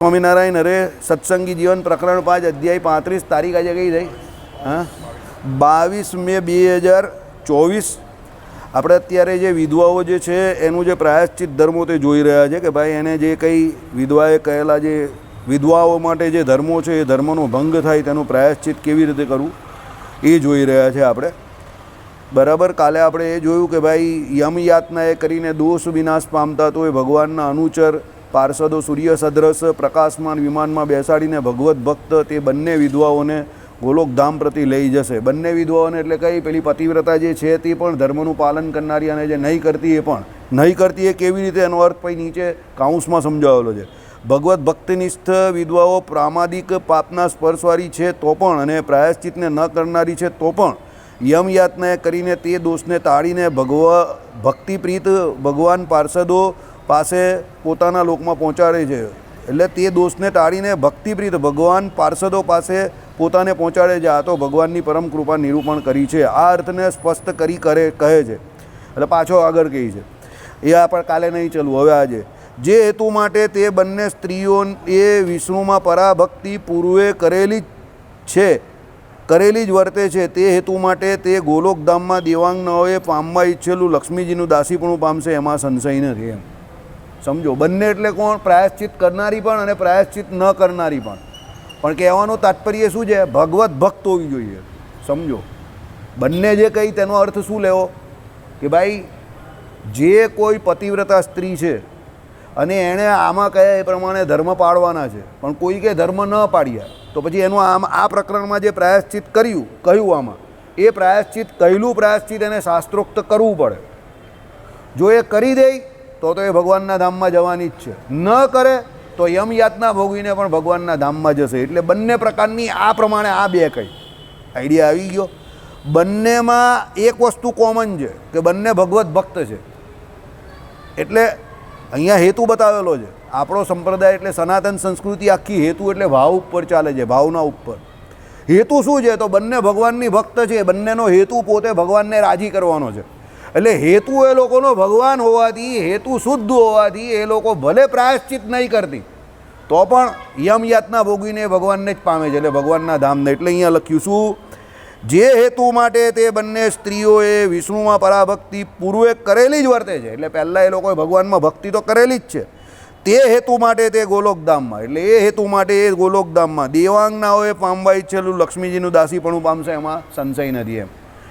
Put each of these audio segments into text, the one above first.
સ્વામિનારાયણ, અરે સત્સંગી જીવન પ્રકરણ પાંચ, અધ્યાય પાંત્રીસ, તારીખ આજે કઈ થઈ? હા? બાવીસ મે બે હજાર ચોવીસ. આપણે અત્યારે જે વિધવાઓ જે છે, એનું જે પ્રાયશ્ચિત ધર્મો તે જોઈ રહ્યા છે કે ભાઈ એને જે કંઈ વિધવાએ કહેલા જે વિધવાઓ માટે જે ધર્મો છે, એ ધર્મનો ભંગ થાય તેનું પ્રાયશ્ચિત કેવી રીતે કરવું, એ જોઈ રહ્યા છે આપણે. બરાબર, કાલે આપણે એ જોયું કે ભાઈ યમ એ કરીને દોષ વિનાશ પામતા તો એ ભગવાનના અનુચર પાર્ષદો સૂર્ય સદ્રશ પ્રકાશમાન વિમાનમાં બેસાડીને ભગવત ભક્ત તે બંને વિધવાઓને ગોલોકધામ પ્રતિ લઈ જશે. બંને વિધવાઓને એટલે કઈ? પેલી પતિવ્રતા જે છે તે પણ ધર્મનું પાલન કરનારી અને જે નહીં કરતી એ પણ. નહીં કરતી એ કેવી રીતે? એનો અર્થ પછી નીચે કાઉન્સમાં સમજાવેલો છે. ભગવત ભક્તિનિષ્ઠ વિધવાઓ પ્રામાદિક પાપના સ્પર્શવાળી છે તો પણ અને પ્રાયશ્ચિતને ન કરનારી છે તો પણ. યમ યાતના કરીને તે દોષને તાળીને ભગવા ભક્તિપ્રીત ભગવાન પાર્ષદો પાસે પોતાના લોકમાં પહોંચાડે છે. એટલે તે દોષને ટાળીને ભક્તિપ્રીત ભગવાન પાર્ષદો પાસે પોતાને પહોંચાડે છે. આ તો ભગવાનની પરમ કૃપા નિરૂપણ કરી છે. આ અર્થને સ્પષ્ટ કરી કરે, કહે છે. એટલે પાછો આગળ કહે છે. એ આપણે કાલે નહીં ચાલવું હવે આજે. જે હેતુ માટે તે બંને સ્ત્રીઓ એ વિષ્ણુમાં પરાભક્તિ પૂર્વે કરેલી જ છે, કરેલી જ વર્તે છે. તે હેતુ માટે તે ગોલોકધામમાં દેવાંગનાઓએ પામવા ઈચ્છેલું લક્ષ્મીજીનું દાસીપણું પામશે. એમાં સંશય નથી એમ. સમજો, બંને એટલે કોણ? પ્રાયશ્ચિત કરનારી પણ અને પ્રાયશ્ચિત ન કરનારી પણ. પણ કહેવાનું તાત્પર્ય શું છે? ભગવત ભક્ત હોવી જોઈએ. સમજો. બંને જે કહી તેનો અર્થ શું લેવો? કે ભાઈ, જે કોઈ પતિવ્રતા સ્ત્રી છે અને એણે આમાં કહ્યા એ પ્રમાણે ધર્મ પાળવાના છે, પણ કોઈ કે ધર્મ ન પાડ્યા, તો પછી એનું આમ, આ પ્રકરણમાં જે પ્રાયશ્ચિત કર્યું, કહ્યું આમાં, એ પ્રાયશ્ચિત, કહેલું પ્રાયશ્ચિત એને શાસ્ત્રોક્ત કરવું પડે. જો એ કરી દે તો તો એ ભગવાનના ધામમાં જવાની જ છે. ન કરે તો યમ યાતના ભોગવીને પણ ભગવાનના ધામમાં જશે. એટલે બંને પ્રકારની આ પ્રમાણે આ બે કઈ. આઈડિયા આવી ગયો. બંનેમાં એક વસ્તુ કોમન છે કે બંને ભગવત ભક્ત છે. એટલે અહીંયા હેતુ બતાવેલો છે. આપણો સંપ્રદાય એટલે સનાતન સંસ્કૃતિ આખી હેતુ એટલે ભાવ ઉપર ચાલે છે, ભાવના ઉપર. હેતુ શું છે? તો બંને ભગવાનની ભક્ત છે. બંનેનો હેતુ પોતે ભગવાનને રાજી કરવાનો છે. એટલે હેતુ એ લોકોનો ભગવાન હોવાથી, હેતુ શુદ્ધ હોવાથી એ લોકો ભલે પ્રાયશ્ચિત નહીં કરતી, તો પણ યમયાતના ભોગીને ભોગવીને ભગવાનને જ પામે છે. એટલે ભગવાનના ધામને એટલે અહીંયા લખ્યું શું? જે હેતુ માટે તે બંને સ્ત્રીઓએ વિષ્ણુમાં પરાભક્તિ પૂર્વે કરેલી જ વર્તે છે. એટલે પહેલાં એ લોકોએ ભગવાનમાં ભક્તિ તો કરેલી જ છે. તે હેતુ માટે તે ગોલોકધામમાં, એટલે એ હેતુ માટે એ ગોલોકધામમાં દેવાંગનાઓએ પામવા ઈચ્છેલું લક્ષ્મીજીનું દાસીપણું પામશે એમાં સંશય નથી એમ.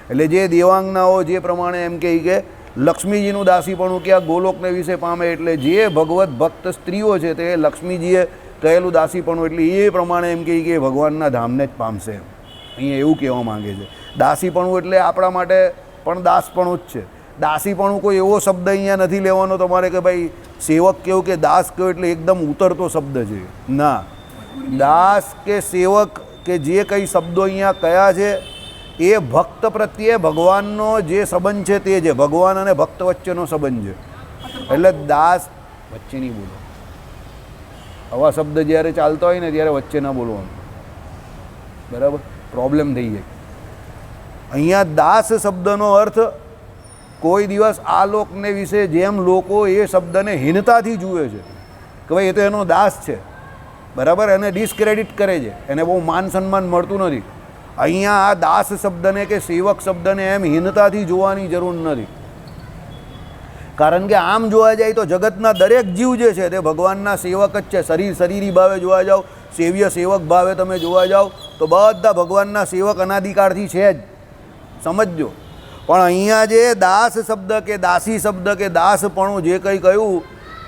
એટલે જે દેવાંગનાઓ જે પ્રમાણે એમ કહે કે લક્ષ્મીજીનું દાસીપણું કે આ ગોલોકને વિશે પામે એટલે જે ભગવત ભક્ત સ્ત્રીઓ છે તે લક્ષ્મીજીએ કહેલું દાસીપણું એટલે એ પ્રમાણે એમ કહે કે ભગવાનના ધામને જ પામશે. અહીંયા એવું કહેવા માંગે છે. દાસીપણું એટલે આપણા માટે પણ દાસપણું જ છે. દાસીપણું કોઈ એવો શબ્દ અહીંયા નથી લેવાનો તમારે કે ભાઈ સેવક કેવું કે દાસ કેવું એટલે એકદમ ઉતરતો શબ્દ છે. ના. દાસ કે સેવક કે જે કંઈ શબ્દો અહીંયા કયા છે એ ભક્ત પ્રત્યે ભગવાનનો જે સંબંધ છે તે છે ભગવાન અને ભક્ત વચ્ચેનો સંબંધ છે. એટલે દાસ વચ્ચે નહીં બોલો. આવા શબ્દ જ્યારે ચાલતા હોય ને ત્યારે વચ્ચે ના બોલવાનું. બરાબર? પ્રોબ્લેમ થઈ જાય. અહીંયા દાસ શબ્દનો અર્થ કોઈ દિવસ આ લોકને વિશે જેમ લોકો એ શબ્દને હીનતાથી જુએ છે કે ભાઈ એ તો એનો દાસ છે. બરાબર? એને ડિસ્ક્રેડિટ કરે છે. એને બહુ માન સન્માન મળતું નથી. અહીંયા આ દાસ શબ્દને કે સેવક શબ્દને એમ હીનતાથી જોવાની જરૂર નથી. કારણ કે આમ જોવા જાય તો જગતના દરેક જીવ જે છે તે ભગવાનના સેવક જ છે. શરીર શરીરી ભાવે જોવા જાઓ, સેવ્ય સેવક ભાવે તમે જોવા જાઓ, તો બધા ભગવાનના સેવક અનાદિકાળથી છે જ. સમજજો. પણ અહીંયા જે દાસ શબ્દ કે દાસી શબ્દ કે દાસપણું જે કંઈ કહ્યું,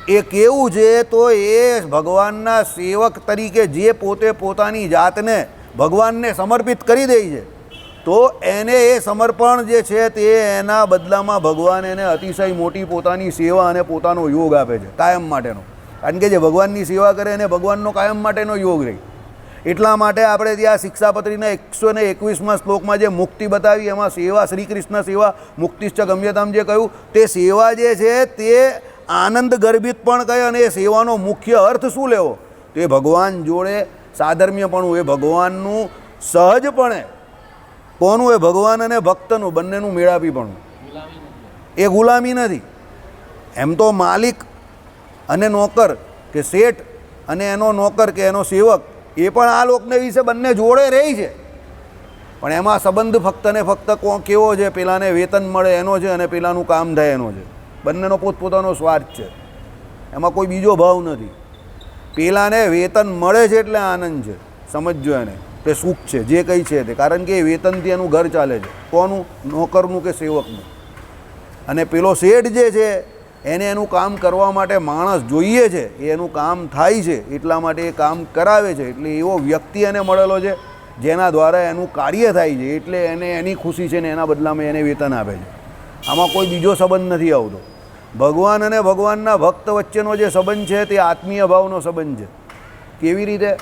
એ કેવું છે તો એ ભગવાનના સેવક તરીકે જે પોતે પોતાની જાતને ભગવાનને સમર્પિત કરી દે છે. તો એને એ સમર્પણ જે છે તે એના બદલામાં ભગવાન એને અતિશય મોટી પોતાની સેવા અને પોતાનો યોગ આપે છે, કાયમ માટેનો. કારણ કે જે ભગવાનની સેવા કરે એને ભગવાનનો કાયમ માટેનો યોગ રહે. એટલા માટે આપણે ત્યાં શિક્ષાપત્રીના એકસો ને એકવીસમાં શ્લોકમાં જે મુક્તિ બતાવી, એમાં સેવા, શ્રી કૃષ્ણ સેવા, મુક્તિશ્ચ ગમ્યતામ જે કહ્યું, તે સેવા જે છે તે આનંદ ગર્ભિત પણ કહે અને એ સેવાનો મુખ્ય અર્થ શું લેવો? તે ભગવાન જોડે સાધર્મ્યપણું એ ભગવાનનું સહજપણે કોનું એ ભગવાન અને ભક્તનું, બંનેનું મેળાપીપણું એ ગુલામી નથી. એમ તો માલિક અને નોકર કે શેઠ અને એનો નોકર કે એનો સેવક, એ પણ આ લોકને વિશે બંને જોડે રહી છે. પણ એમાં સંબંધ ફક્ત ને ફક્ત કેવો છે? પેલાને વેતન મળે એનો છે અને પેલાનું કામ થાય એનો છે. બંનેનો પોતપોતાનો સ્વાર્થ છે. એમાં કોઈ બીજો ભાવ નથી. પેલાને વેતન મળે છે એટલે આનંદ છે. સમજજો એને. કે સુખ છે, જે કંઈ છે તે. કારણ કે એ વેતનથી એનું ઘર ચાલે છે. કોનું? નોકરનું કે સેવકનું? અને પેલો શેઠ જે છે, એને એનું કામ કરવા માટે માણસ જોઈએ છે. એ એનું કામ થાય છે. એટલા માટે એ કામ કરાવે છે. એટલે એવો વ્યક્તિ એને મળેલો છે, જેના દ્વારા એનું કાર્ય થાય છે. એટલે એને એની ખુશી છે ને એના બદલામાં એને વેતન આપે છે. આમાં કોઈ બીજો સંબંધ નથી આવતો. ભગવાન અને ભગવાનના ભક્ત વચ્ચેનો જે સંબંધ છે તે આત્મીય ભાવનો સંબંધ છે. કેવી રીતે?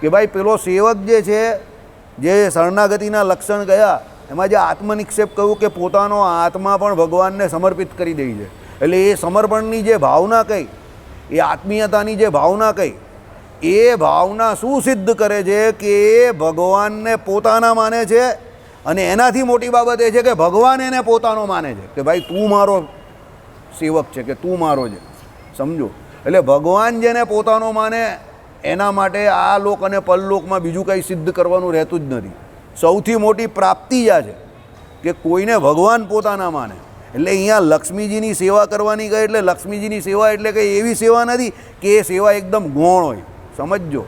કે ભાઈ, પેલો સેવક જે છે, જે શરણાગતિના લક્ષણ ગયા, એમાં જે આત્મનિક્ષેપ કહ્યું કે પોતાનો આત્મા પણ ભગવાનને સમર્પિત કરી દે છે. એટલે એ સમર્પણની જે ભાવના કઈ, એ આત્મીયતાની જે ભાવના કઈ, એ ભાવના શું સિદ્ધ કરે છે કે એ ભગવાનને પોતાના માને છે? અને એનાથી મોટી બાબત એ છે કે ભગવાન એને પોતાનો માને છે. કે ભાઈ, તું મારો સેવક છે કે તું મારો છે. સમજો? એટલે ભગવાન જેને પોતાનો માને, એના માટે આ લોક અને પરલોકમાં બીજું કંઈ સિદ્ધ કરવાનું રહેતું જ નથી. સૌથી મોટી પ્રાપ્તિ આ છે કે કોઈને ભગવાન પોતાના માને. એટલે અહીંયા લક્ષ્મીજીની સેવા કરવાની કહે એટલે લક્ષ્મીજીની સેવા એટલે કંઈ એવી સેવા નથી કે એ સેવા એકદમ ગૌણ હોય. સમજજો?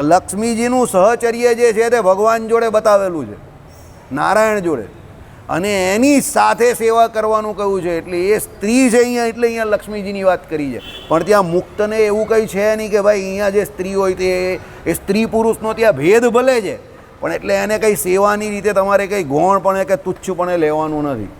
લક્ષ્મીજીનું સહચર્ય જે છે તે ભગવાન જોડે બતાવેલું છે. નારાયણ જોડે. અને એની સાથે સેવા કરવાનું કહ્યું છે, એટલે એ સ્ત્રી છે અહીંયા, એટલે અહીંયા લક્ષ્મીજીની વાત કરી છે. પણ ત્યાં મુક્તને એવું કંઈ છે નહીં કે ભાઈ, અહીંયા જે સ્ત્રી હોય તે, એ સ્ત્રી પુરુષનો ત્યાં ભેદ ભલે છે, પણ એટલે એને કંઈ સેવાની રીતે તમારે કંઈ ગૌણપણે કે તુચ્છપણે લેવાનું નથી.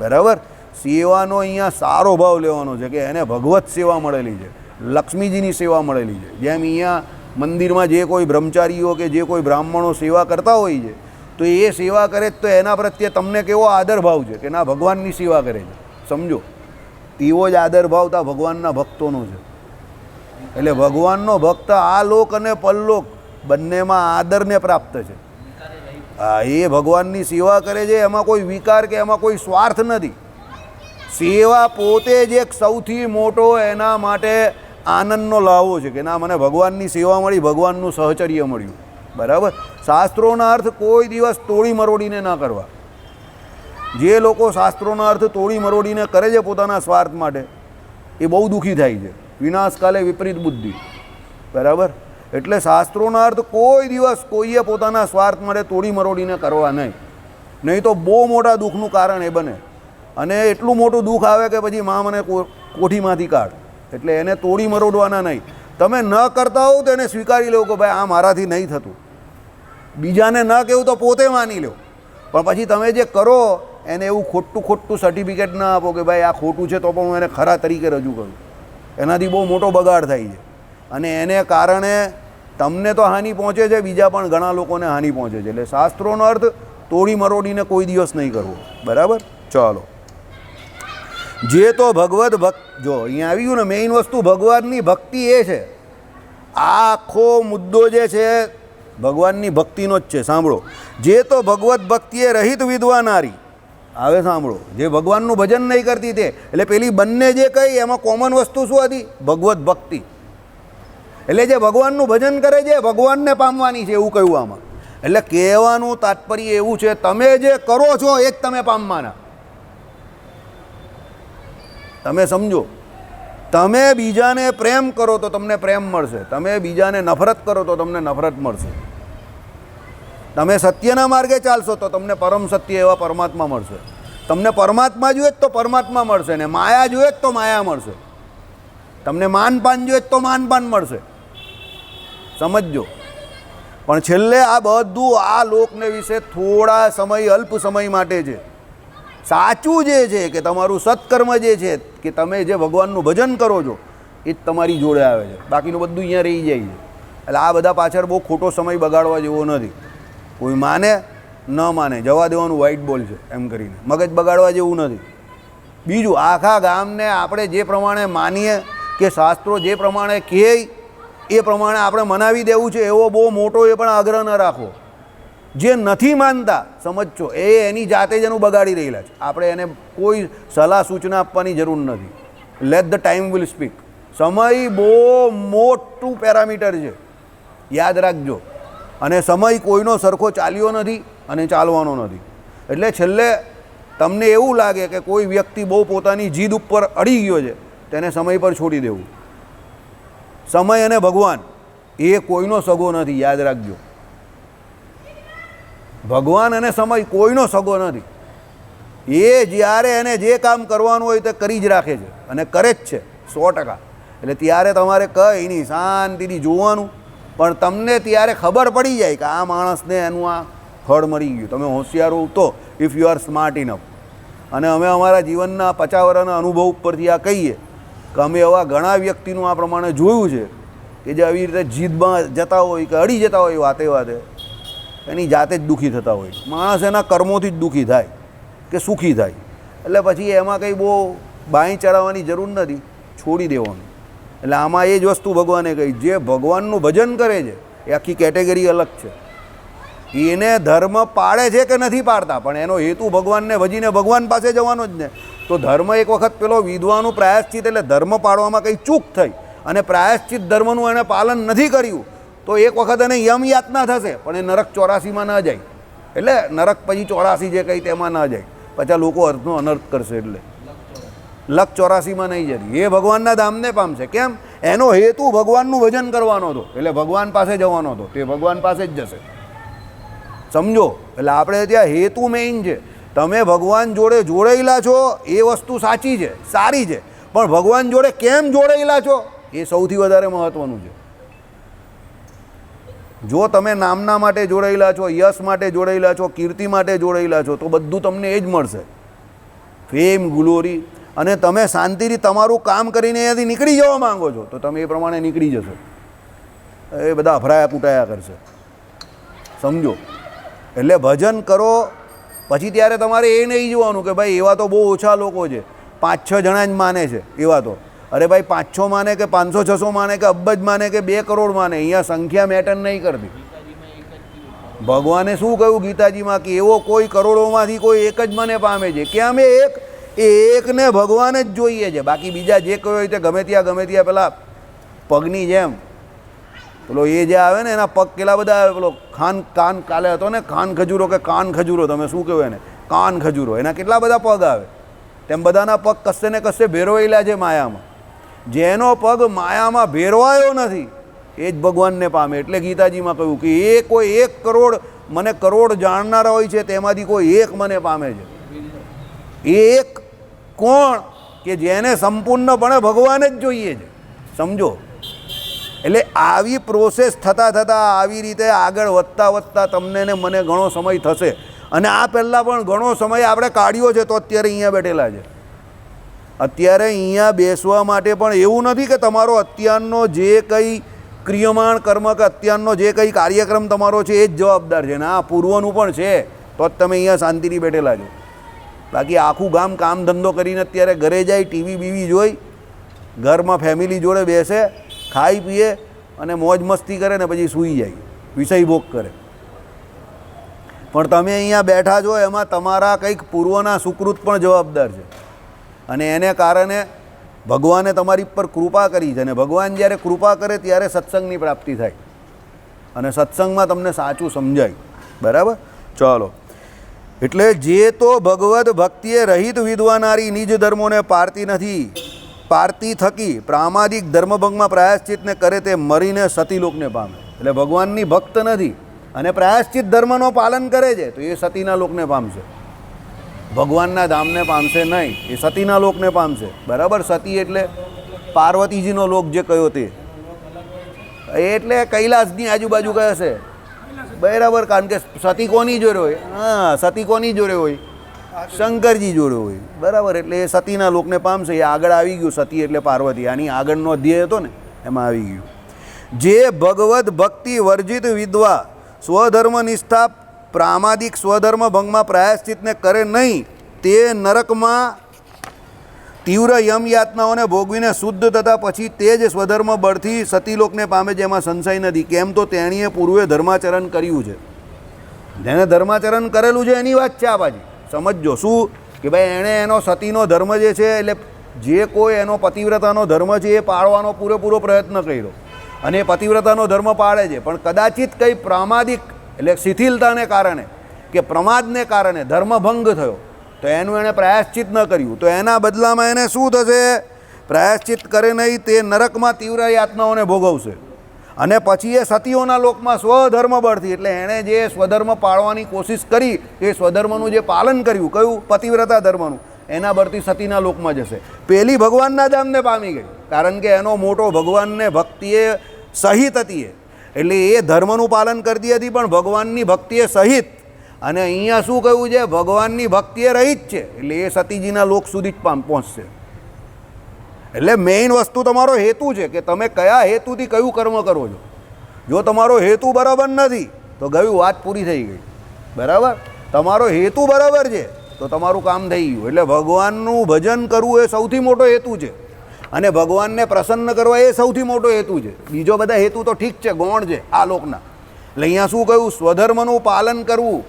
બરાબર? સેવાનો અહીંયા સારો ભાવ લેવાનો છે કે એને ભગવત સેવા મળેલી છે, લક્ષ્મીજીની સેવા મળેલી છે. જેમ અહીંયા મંદિરમાં જે કોઈ બ્રહ્મચારીઓ કે જે કોઈ બ્રાહ્મણો સેવા કરતા હોય છે તો એ સેવા કરે તો એના પ્રત્યે તમને કેવો આદર ભાવ છે કે ના, ભગવાનની સેવા કરે છે. સમજો. તેવો જ આદર ભાવ તા ભગવાનના ભક્તોનો છે. એટલે ભગવાનનો ભક્ત આ લોક અને પરલોક બંનેમાં આદરને પ્રાપ્ત છે. હા, એ ભગવાનની સેવા કરે છે, એમાં કોઈ વિકાર કે એમાં કોઈ સ્વાર્થ નથી. સેવા પોતે જ એક સૌથી મોટો એના માટે આનંદનો લાવો છે કે ના, મને ભગવાનની સેવા મળી, ભગવાનનું સહચર્ય મળ્યું. બરાબર? શાસ્ત્રોના અર્થ કોઈ દિવસ તોડી મરોડીને ના કરવા. જે લોકો શાસ્ત્રોના અર્થ તોડી મરોડીને કરે છે પોતાના સ્વાર્થ માટે, એ બહુ દુઃખી થાય છે. વિનાશકાલે વિપરીત બુદ્ધિ. બરાબર? એટલે શાસ્ત્રોના અર્થ કોઈ દિવસ કોઈએ પોતાના સ્વાર્થ માટે તોડી મરોડીને કરવા નહીં. નહીં તો બહુ મોટા દુઃખનું કારણ એ બને. અને એટલું મોટું દુઃખ આવે કે પછી મા મને કોઠીમાંથી કાઢ. એટલે એને તોડી મરોડવાના નહીં. તમે ન કરતા હોવ તો એને સ્વીકારી લો કે ભાઈ આ મારાથી નહીં થતું. બીજાને ન કહેવું તો પોતે માની લો. પણ પછી તમે જે કરો, એને એવું ખોટું ખોટું સર્ટિફિકેટ ન આપો કે ભાઈ આ ખોટું છે તો પણ હું એને ખરા તરીકે રજૂ કરું. એનાથી બહુ મોટો બગાડ થાય છે. અને એને કારણે તમને તો હાનિ પહોંચે છે, બીજા પણ ઘણા લોકોને હાનિ પહોંચે છે. એટલે શાસ્ત્રોનો અર્થ, તોડી મરોડીને કોઈ દિવસ નહીં કરવો. બરાબર? ચાલો. જે તો ભગવદ્ ભક્ત જો, અહીંયા આવી ગયું ને મેઇન વસ્તુ ભગવાનની ભક્તિ એ છે. આ આખો મુદ્દો જે છે, ભગવાનની ભક્તિનો જ છે, સાંભળો. જે તો ભગવત ભક્તિએ રહિત વિધવા નારી હવે સાંભળો. જે ભગવાનનું ભજન નહીં કરતી તે. એટલે પેલી બંને જે કહી એમાં કોમન વસ્તુ શું હતી? ભગવત ભક્તિ. એટલે જે ભગવાનનું ભજન કરે છે, ભગવાનને પામવાની છે એવું કહ્યું આમાં. એટલે કહેવાનું તાત્પર્ય એવું છે, તમે જે કરો છો એ જ તમે પામવાના. તમે સમજો. તમે બીજાને પ્રેમ કરો તો તમને પ્રેમ મળશે. તમે બીજાને નફરત કરો તો તમને નફરત મળશે. તમે સત્યના માર્ગે ચાલશો તો તમને પરમ સત્ય એવા પરમાત્મા મળશે. તમને પરમાત્મા જોઈએ તો પરમાત્મા મળશે ને માયા જોઈએ તો માયા મળશે. તમને માનપાન જોઈએ તો માનપાન મળશે. સમજજો. પણ છેલ્લે આ બધું આ લોકને વિશે થોડા સમય, અલ્પ સમય માટે છે. સાચું જે છે કે તમારું સત્કર્મ જે છે કે તમે જે ભગવાનનું ભજન કરો છો, એ જ તમારી જોડે આવે છે. બાકીનું બધું અહીંયા રહી જાય છે. એટલે આ બધા પાછળ બહુ ખોટો સમય બગાડવા જેવો નથી. કોઈ માને, ન માને, જવા દેવાનું વ્હાઇટ બોલ છે, એમ કરીને. મગજ બગાડવા જેવું નથી. બીજું, આખા ગામને આપણે જે પ્રમાણે માનીએ કે શાસ્ત્રો જે પ્રમાણે કહે, એ પ્રમાણે આપણે મનાવી દેવું છે, એવો બહુ મોટો એ પણ આગ્રહ ન રાખવો. જે નથી માનતા, સમજજો, એ એની જાતે જ એનું બગાડી રહેલા છે. આપણે એને કોઈ સલાહ સૂચના આપવાની જરૂર નથી. Let the time will speak સમય બહુ મોટું પેરામીટર છે. યાદ રાખજો. અને સમય કોઈનો સરખો ચાલ્યો નથી અને ચાલવાનો નથી. એટલે છેલ્લે તમને એવું લાગે કે કોઈ વ્યક્તિ બહુ પોતાની જીદ ઉપર અડી ગયો છે, તેને સમય પર છોડી દેવું. સમય અને ભગવાન એ કોઈનો સગો નથી, યાદ રાખજો. ભગવાન અને સમય કોઈનો સગો નથી. એ જ્યારે એને જે કામ કરવાનું હોય તે કરી જ રાખે છે અને કરે જ છે, સો ટકા. એટલે ત્યારે તમારે કંઈ નહીં, શાંતિથી જોવાનું. પણ તમને ત્યારે ખબર પડી જાય કે આ માણસને એનું આ ફળ મળી ગયું. તમે હોશિયાર હોવ તો if you are smart enough અને અમે અમારા જીવનના પચાસ અનુભવ ઉપરથી આ કહીએ કે અમે એવા ઘણા વ્યક્તિનું આ પ્રમાણે જોયું છે કે જે આવી રીતે જીદમાં જતા હોય કે અડી જતા હોય વાતે વાતે. એની જાતે જ દુઃખી થતા હોય માણસ એના કર્મોથી જ દુઃખી થાય કે સુખી થાય. એટલે પછી એમાં કંઈ બહુ બાંય ચડાવવાની જરૂર નથી, છોડી દેવાનું. એટલે આમાં એ જ વસ્તુ ભગવાને કહી, જે ભગવાનનું ભજન કરે છે, એ આખી કેટેગરી અલગ છે. એને ધર્મ પાળે છે કે નથી પાડતા, પણ એનો હેતુ ભગવાનને ભજીને ભગવાન પાસે જવાનો જ ને. તો ધર્મ એક વખત પેલો વિધવાનું પ્રાયશ્ચિત, એટલે ધર્મ પાળવામાં કંઈ ચૂક થઈ અને પ્રાયશ્ચિત ધર્મનું એણે પાલન નથી કર્યું તો એક વખત એને યમ યાતના થશે, પણ એ નરક ચોરાસીમાં ન જાય. એટલે નરક પછી ચોરાસી જે કંઈ તેમાં ન જાય. પછી લોકો અર્થનો અનર્થ કરશે એટલે. લક ચોરાસીમાં નહીં જતી એ ભગવાનના ધામને પામશે. કેમ? એનો હેતુ ભગવાનનું ભજન કરવાનો હતો. એટલે ભગવાન પાસે જવાનો હતો. તે ભગવાન પાસે જ જશે. સમજો? એટલે આપણે ત્યાં હેતુ મેઇન છે. તમે ભગવાન જોડે જોડાયેલા છો, એ વસ્તુ સાચી છે, સારી છે. પણ ભગવાન જોડે કેમ જોડાયેલા છો, એ સૌથી વધારે મહત્ત્વનું છે. જો તમે નામના માટે જોડાયેલા છો, યશ માટે જોડાયેલા છો, કીર્તિ માટે જોડાયેલા છો, તો બધું તમને એ જ મળશે. ફેમ, ગ્લોરી, અને તમે શાંતિથી તમારું કામ કરીને અહીંયાથી નીકળી જવા માંગો છો, તો તમે એ પ્રમાણે નીકળી જશો. એ બધા અફરાયા કૂટાયા કરશે. સમજો. એટલે ભજન કરો, પછી ત્યારે તમારે એ નહીં જોવાનું કે ભાઈ એવા તો બહુ ઓછા લોકો છે. પાંચ છ જણા જ માને છે, એવા તો. અરે ભાઈ, પાંચસો માને કે પાંચસો છસો માને કે અબજ માને કે બે કરોડ માને? અહીંયા સંખ્યા મેટર નહીં કરતી. ભગવાને શું કહ્યું ગીતાજીમાં કે એવો કોઈ કરોડોમાંથી કોઈ એક જ મને પામે છે? કે અમે એક, એ એકને ભગવાન જ જોઈએ છે. બાકી બીજા જે કહ્યું હોય તે ગમે ત્યાં ગમે ત્યાં પેલા પગની જેમ. પેલો એ જે આવે ને, એના પગ કેટલા બધા આવે? પેલો ખાન કાન કાલે હતો ને કાન ખજૂરો કે કાન ખજૂરો, તમે શું કહ્યું એને? કાન ખજૂરો. એના કેટલા બધા પગ આવે? તેમ બધાના પગ કશે ને કશે ભેરવાયેલા છે માયામાં. જેનો પગ માયામાં ભેરવાયો નથી, એ જ ભગવાનને પામે. એટલે ગીતાજીમાં કહ્યું કે એ કોઈ એક કરોડ મને કરોડ જાણનારા હોય છે, તેમાંથી કોઈ એક મને પામે છે. એ એક કોણ કે જેને સંપૂર્ણપણે ભગવાન જ જોઈએ છે? સમજો. એટલે આવી પ્રોસેસ થતાં થતાં આવી રીતે આગળ વધતા વધતા તમને ને મને ઘણો સમય થશે. અને આ પહેલાં પણ ઘણો સમય આપણે કાઢ્યો છે, તો અત્યારે અહીંયા બેઠેલા છે. અત્યારે અહીંયા બેસવા માટે પણ એવું નથી કે તમારો અત્યારનો જે કંઈ ક્રિયમાણ કર્મ કે અત્યારનો જે કંઈ કાર્યક્રમ તમારો છે, એ જ જવાબદાર છે. ને આ પૂર્વનું પણ છે, તો જ તમે અહીંયા શાંતિથી બેઠેલા છો. બાકી આખું ગામ કામ ધંધો કરીને અત્યારે ઘરે જાય, ટીવી બીવી જોઈ, ઘરમાં ફેમિલી જોડે બેસે, ખાઈ પીએ અને મોજ મસ્તી કરે ને પછી સૂઈ જાય. વિષય ભોગ કરે. પણ તમે અહીંયા બેઠા છો, એમાં તમારા કંઈક પૂર્વના સુકૃત પણ જવાબદાર છે. અને એને કારણે ભગવાને તમારી પર કૃપા કરી છે અને ભગવાન જ્યારે કૃપા કરે ત્યારે સત્સંગની પ્રાપ્તિ થાય. અને સત્સંગમાં તમને સાચું સમજાય. બરાબર? ચાલો. એટલે જે તો ભગવદ ભક્તિએ રહિત વિદ્વાનારી નિજ ધર્મોને પારતી નથી, પારતી થકી પ્રામાદિક ધર્મભંગમાં પ્રાયશ્ચિતને કરે તે મરીને સતીલોકને પામે. એટલે ભગવાનની ભક્ત નથી અને પ્રાયશ્ચિત ધર્મનો પાલન કરે છે, તો એ સતીના લોકને પામશે. ભગવાનના ધામને પામશે નહીં, એ સતીના લોકને પામશે. બરાબર? સતી એટલે પાર્વતીજીનો લોક જે કયો તે. એટલે કૈલાસની આજુબાજુ કયો છે? બરાબર, કારણ કે સતી કોની જોડે હોય? હા, સતી કોની જોડે હોય? શંકરજી જોડે હોય. બરાબર, એટલે એ સતીના લોકને પામશે. એ આગળ આવી ગયું, સતી એટલે પાર્વતી. આની આગળનો અધ્યાય હતો ને, એમાં આવી ગયું. જે ભગવત ભક્તિ વર્જિત વિદ્વા સ્વધર્મ નિષ્ઠા પ્રામાદિક સ્વધર્મ ભંગમાં પ્રાયશ્ચિતને કરે નહીં, તે નરકમાં તીવ્ર યમ યાતનાઓને ભોગવીને શુદ્ધ થતા પછી તે જ સ્વધર્મ બળથી સતીલોકને પામે જેમાં સંશય નથી. કેમ તો તેણીએ પૂર્વે ધર્માચરણ કર્યું છે. જેણે ધર્માચરણ કરેલું છે એની વાત છે આ પાછી સમજજો શું? કે ભાઈ એણે એનો સતીનો ધર્મ જે છે, એટલે જે કોઈ એનો પતિવ્રતાનો ધર્મ છે, એ પાળવાનો પૂરેપૂરો પ્રયત્ન કર્યો. અને એ પતિવ્રતાનો ધર્મ પાળે છે. પણ કદાચિત કંઈ પ્રામાદિક એટલે શિથિલતાને કારણે કે પ્રમાદને કારણે ધર્મભંગ થયો, તો એનું એણે પ્રાયશ્ચિત ન કર્યું. તો એના બદલામાં એને શું થશે? પ્રાયશ્ચિત કરે નહીં તે નરકમાં તીવ્ર યાતનાઓને ભોગવશે. અને પછી એ સતીઓના લોકમાં સ્વધર્મ બળથી એટલે એણે જે સ્વધર્મ પાળવાની કોશિશ કરી, એ સ્વધર્મનું જે પાલન કર્યું, કયું? પતિવ્રતા ધર્મનું. એના બળથી સતીના લોકમાં જશે. પેલી ભગવાનના દામને પામી ગઈ, કારણ કે એનો મોટો ભગવાનને ભક્તિએ સહિત હતી એ. એટલે એ ધર્મનું પાલન કરતી હતી, પણ ભગવાનની ભક્તિએ સહિત. અને અહીંયા શું કહ્યું છે? ભગવાનની ભક્તિએ રહિત છે. એટલે એ સતીજીના લોક સુધી જ પહોંચશે. એટલે મેઇન વસ્તુ તમારો હેતુ છે કે તમે કયા હેતુથી કયું કર્મ કરો છો. જો તમારો હેતુ બરાબર નથી, તો ગયું વાત પૂરી થઈ ગઈ. બરાબર? તમારો હેતુ બરાબર છે, તો તમારું કામ થઈ ગયું. એટલે ભગવાનનું ભજન કરવું એ સૌથી મોટો હેતુ છે. અને ભગવાનને પ્રસન્ન કરવા એ સૌથી મોટો હેતુ છે. બીજો બધા હેતુ તો ઠીક છે, ગૌણ છે, આ લોકના. એટલે અહીંયા શું કહ્યું? સ્વધર્મનું પાલન કરવું.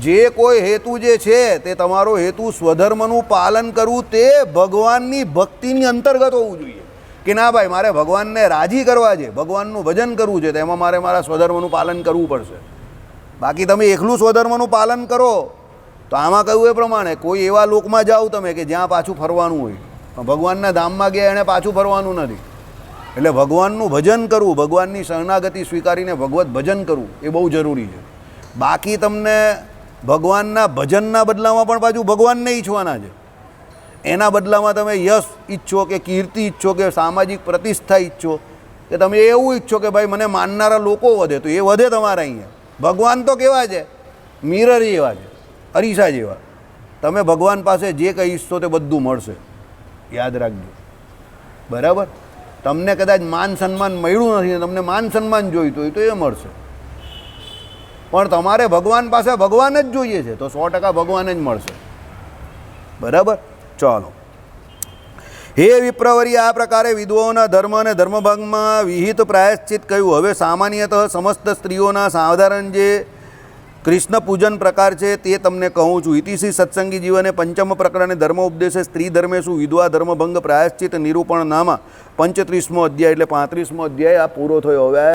જે કોઈ હેતુ જે છે, તે તમારો હેતુ સ્વધર્મનું પાલન કરવું, તે ભગવાનની ભક્તિની અંતર્ગત હોવું જોઈએ. કે ના ભાઈ, મારે ભગવાનને રાજી કરવા છે, ભગવાનનું ભજન કરવું છે તેમાં મારે મારા સ્વધર્મનું પાલન કરવું પડશે. બાકી તમે એકલું સ્વધર્મનું પાલન કરો, તો આમાં કહ્યું એ પ્રમાણે, કોઈ એવા લોકમાં જાઓ તમે કે જ્યાં પાછું ફરવાનું હોય. ભગવાનના ધામમાં ગયા, એણે પાછું ફરવાનું નથી. એટલે ભગવાનનું ભજન કરવું, ભગવાનની શરણાગતિ સ્વીકારીને ભગવત ભજન કરવું, એ બહુ જરૂરી છે. બાકી તમને ભગવાનના ભજનના બદલામાં પણ પાછું ભગવાનને ઈચ્છવાના છે. એના બદલામાં તમે યશ ઈચ્છો કે કીર્તિ ઈચ્છો કે સામાજિક પ્રતિષ્ઠા ઈચ્છો, કે તમે એવું ઈચ્છો કે ભાઈ મને માનનારા લોકો વધે, તો એ વધે તમારા અહીંયા. ભગવાન તો કેવા છે? મિરર જેવા છે, અરીસા જેવા. તમે ભગવાન પાસે જે કંઈ ઈચ્છો તે બધું મળશે. યાદ રાખજો. બરાબર? તમને કદાચ માન સન્માન મળ્યું નથી તમને માન સન્માન જોઈતું હોય તો એ મળશે. પણ તમારે ભગવાન પાસે ભગવાન જ જોઈએ છે તો સો ટકા ભગવાન જ મળશે. બરાબર? ચાલો. હે વિપ્રવરી, આ પ્રકારે વિધવાઓના ધર્મ અને ધર્મભાગમાં વિહિત પ્રાયશ્ચિત કહ્યું. હવે સામાન્યતઃ સમસ્ત સ્ત્રીઓના સાધારણ જે કૃષ્ણ પૂજન પ્રકાર છે તે તમને કહું છું. ઇતિશ્રી સત્સંગી જીવને પંચમ પ્રકરણે ધર્મ ઉપદેશે સ્ત્રી ધર્મેશુ વિધવા ધર્મભંગ પ્રાયશ્ચિત નિરૂપણ નામા. પંચત્રીસમો અધ્યાય એટલે પાંત્રીસમો અધ્યાય આ પૂરો થયો. હવે